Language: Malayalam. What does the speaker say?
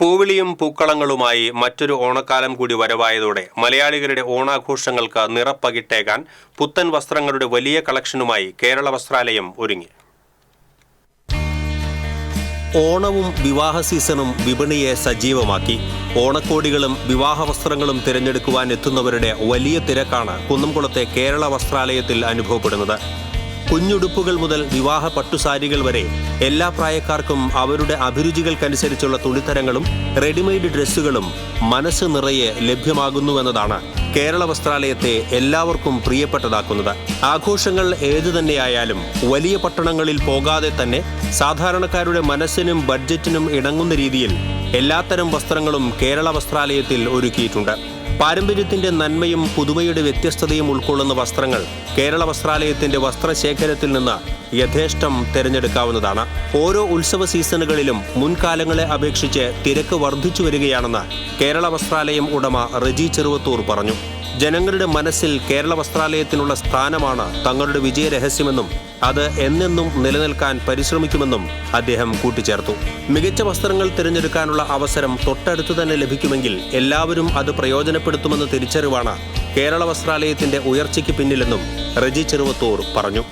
പൂവിളിയും പൂക്കളങ്ങളുമായി മറ്റൊരു ഓണക്കാലം കൂടി വരവായതോടെ മലയാളികളുടെ ഓണാഘോഷങ്ങൾക്ക് നിറപ്പകിട്ടേക്കാൻ പുത്തൻ വസ്ത്രങ്ങളുടെ വലിയ കളക്ഷനുമായി കേരള വസ്ത്രാലയം ഒരുങ്ങി. ഓണവും വിവാഹ സീസണും വിപണിയെ സജീവമാക്കി. ഓണക്കോടികളും വിവാഹ വസ്ത്രങ്ങളും തിരഞ്ഞെടുക്കുവാൻ എത്തുന്നവരുടെ വലിയ തിരക്കാണ് കുന്നംകുളത്തെ കേരള വസ്ത്രാലയത്തിൽ അനുഭവപ്പെടുന്നത്. കുഞ്ഞുടുപ്പുകൾ മുതൽ വിവാഹ പട്ടുസാരികൾ വരെ എല്ലാ പ്രായക്കാർക്കും അവരുടെ അഭിരുചികൾക്കനുസരിച്ചുള്ള തുണിത്തരങ്ങളും റെഡിമെയ്ഡ് ഡ്രസ്സുകളും മനസ്സ് നിറയെ ലഭ്യമാകുന്നുവെന്നതാണ് കേരള വസ്ത്രാലയത്തെ എല്ലാവർക്കും പ്രിയപ്പെട്ടതാക്കുന്നത്. ആഘോഷങ്ങൾ ഏതു തന്നെയായാലും വലിയ പട്ടണങ്ങളിൽ പോകാതെ തന്നെ സാധാരണക്കാരുടെ മനസ്സിനും ബഡ്ജറ്റിനും ഇണങ്ങുന്ന രീതിയിൽ എല്ലാത്തരം വസ്ത്രങ്ങളും കേരള വസ്ത്രാലയത്തിൽ ഒരുക്കിയിട്ടുണ്ട്. പാരമ്പര്യത്തിന്റെ നന്മയും പുതുമയുടെ വ്യത്യസ്തതയും ഉൾക്കൊള്ളുന്ന വസ്ത്രങ്ങൾ കേരള വസ്ത്രാലയത്തിന്റെ വസ്ത്രശേഖരത്തിൽ നിന്ന് യഥേഷ്ടം തിരഞ്ഞെടുക്കാവുന്നതാണ്. ഓരോ ഉത്സവ സീസണുകളിലും മുൻകാലങ്ങളെ അപേക്ഷിച്ച് തിരക്ക് വർദ്ധിച്ചു വരികയാണെന്ന് കേരള വസ്ത്രാലയം ഉടമ റജി ചെറുവത്തൂർ പറഞ്ഞു. ജനങ്ങളുടെ മനസ്സിൽ കേരള വസ്ത്രാലയത്തിനുള്ള സ്ഥാനമാണ് തങ്ങളുടെ വിജയരഹസ്യമെന്നും അത് എന്നെന്നും നിലനിൽക്കാൻ പരിശ്രമിക്കുമെന്നും അദ്ദേഹം കൂട്ടിച്ചേർത്തു. മികച്ച വസ്ത്രങ്ങൾ തിരഞ്ഞെടുക്കാനുള്ള അവസരം തൊട്ടടുത്തു തന്നെ ലഭിക്കുമെങ്കിൽ എല്ലാവരും അത് പ്രയോജനപ്പെടുത്തുമെന്ന തിരിച്ചറിവാണ് കേരള വസ്ത്രാലയത്തിന്റെ ഉയർച്ചയ്ക്ക് പിന്നിലെന്നും റജി ചെറുവത്തൂർ പറഞ്ഞു.